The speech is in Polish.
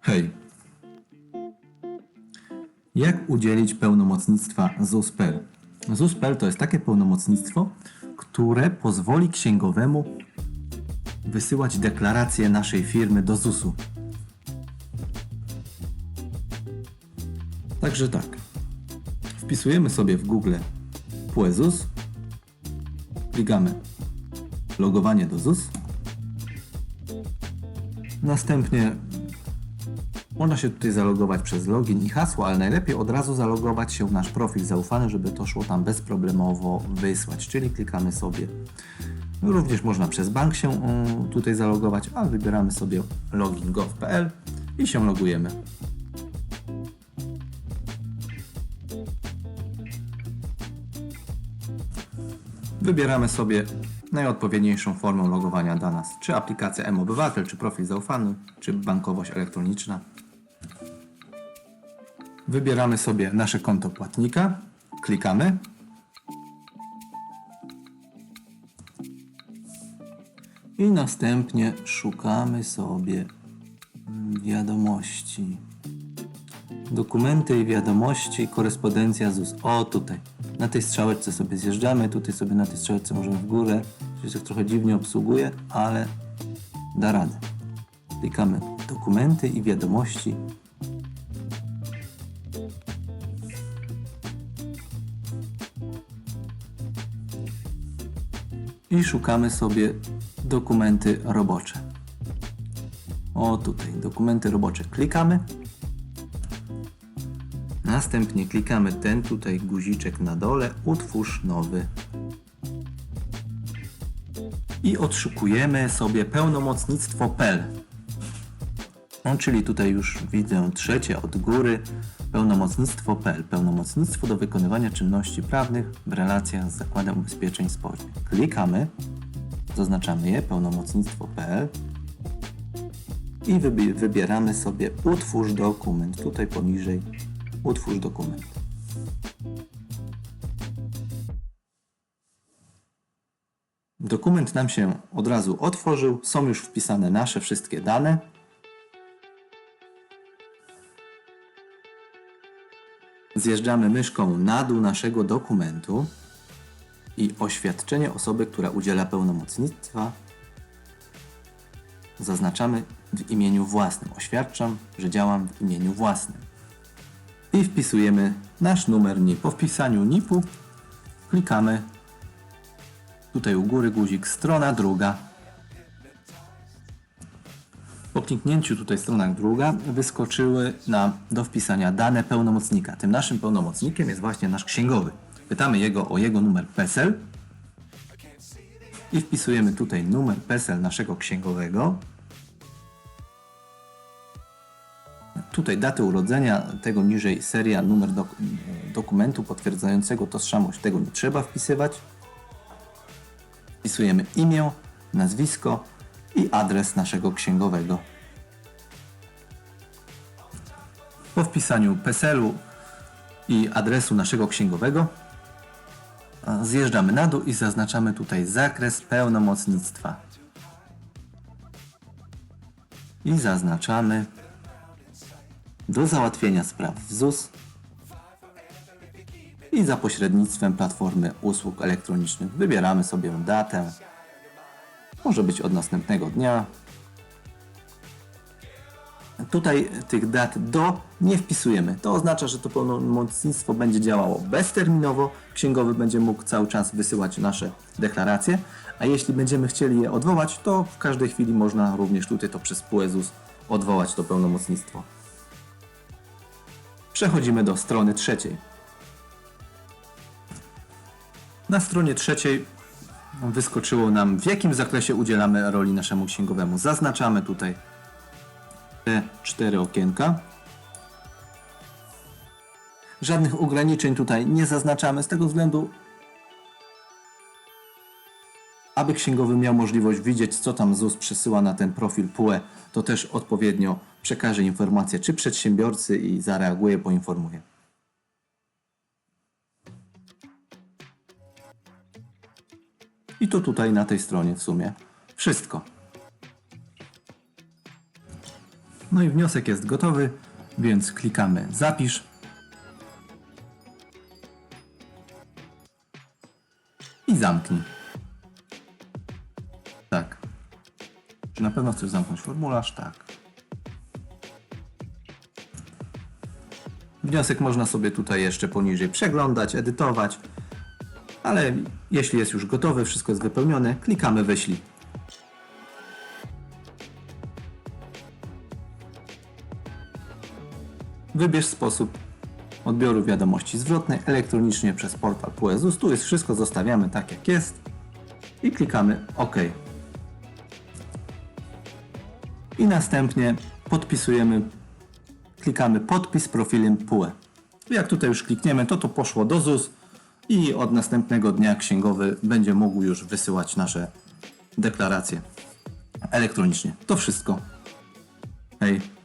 Hej. Jak udzielić pełnomocnictwa ZUS.pl? ZUS.pl to jest takie pełnomocnictwo, które pozwoli księgowemu wysyłać deklaracje naszej firmy do ZUS-u. Także tak. Wpisujemy sobie w Google PUE ZUS, klikamy logowanie do ZUS. Następnie można się tutaj zalogować przez login i hasło, ale najlepiej od razu zalogować się w nasz profil zaufany, żeby to szło tam bezproblemowo wysłać. Czyli klikamy sobie. Również można przez bank się mm, tutaj zalogować, ale wybieramy sobie login gov.pl i się logujemy. Wybieramy sobie najodpowiedniejszą formę logowania dla nas, czy aplikacja M-Obywatel, czy profil zaufany, czy bankowość elektroniczna. Wybieramy sobie nasze konto płatnika, klikamy. I następnie szukamy sobie wiadomości. Dokumenty i wiadomości, korespondencja ZUS. O, tutaj. Na tej strzałeczce sobie zjeżdżamy, tutaj sobie na tej strzałeczce możemy w górę. Się tak trochę dziwnie obsługuje, ale da radę. Klikamy dokumenty i wiadomości. I szukamy sobie dokumenty robocze. O tutaj, dokumenty robocze. Klikamy. Następnie klikamy ten tutaj guziczek na dole, utwórz nowy. I odszukujemy sobie pełnomocnictwo PEL. No, czyli tutaj już widzę trzecie od góry, pełnomocnictwo PEL. Pełnomocnictwo do wykonywania czynności prawnych w relacjach z Zakładem Ubezpieczeń Społecznych. Klikamy, zaznaczamy je, pełnomocnictwo PL i wybi- wybieramy sobie utwórz dokument. Tutaj poniżej utwórz dokument. Dokument nam się od razu otworzył, są już wpisane nasze wszystkie dane. Zjeżdżamy myszką na dół naszego dokumentu i oświadczenie osoby, która udziela pełnomocnictwa zaznaczamy w imieniu własnym. Oświadczam, że działam w imieniu własnym. I wpisujemy nasz numer NIP. Po wpisaniu NIP-u klikamy tutaj u góry guzik strona druga. Po kliknięciu tutaj strona druga wyskoczyły nam do wpisania dane pełnomocnika. Tym naszym pełnomocnikiem jest właśnie nasz księgowy. Pytamy jego o jego numer PESEL i wpisujemy tutaj numer PESEL naszego księgowego. Tutaj datę urodzenia, tego niżej seria, numer dok dokumentu potwierdzającego tożsamość. Tego nie trzeba wpisywać. Wpisujemy imię, nazwisko adres naszego księgowego. Po wpisaniu PESEL-u i adresu naszego księgowego zjeżdżamy na dół i zaznaczamy tutaj zakres pełnomocnictwa. I zaznaczamy do załatwienia spraw w ZUS i za pośrednictwem platformy usług elektronicznych wybieramy sobie datę. Może być od następnego dnia. Tutaj tych dat do nie wpisujemy. To oznacza, że to pełnomocnictwo będzie działało bezterminowo. Księgowy będzie mógł cały czas wysyłać nasze deklaracje, a jeśli będziemy chcieli je odwołać, to w każdej chwili można również tutaj to przez PUEZUS odwołać to pełnomocnictwo. Przechodzimy do strony trzeciej. Na stronie trzeciej wyskoczyło nam w jakim zakresie udzielamy roli naszemu księgowemu. Zaznaczamy tutaj te cztery okienka. Żadnych ograniczeń tutaj nie zaznaczamy z tego względu, aby księgowy miał możliwość widzieć, co tam ZUS przesyła na ten profil PUE, to też odpowiednio przekaże informację czy przedsiębiorcy i zareaguje, poinformuje. I to tutaj na tej stronie w sumie wszystko. No i wniosek jest gotowy, więc klikamy zapisz. I zamknij. Tak. Czy na pewno chcesz zamknąć formularz? Tak. Wniosek można sobie tutaj jeszcze poniżej przeglądać, edytować, ale jeśli jest już gotowy, wszystko jest wypełnione, klikamy wyślij. Wybierz sposób odbioru wiadomości zwrotnej elektronicznie przez portal PUEZUS. Tu jest wszystko, zostawiamy tak jak jest i klikamy OK. I następnie podpisujemy, klikamy podpis profilem PUE. Jak tutaj już klikniemy, to to poszło do ZUS i od następnego dnia księgowy będzie mógł już wysyłać nasze deklaracje elektronicznie. To wszystko. Hej.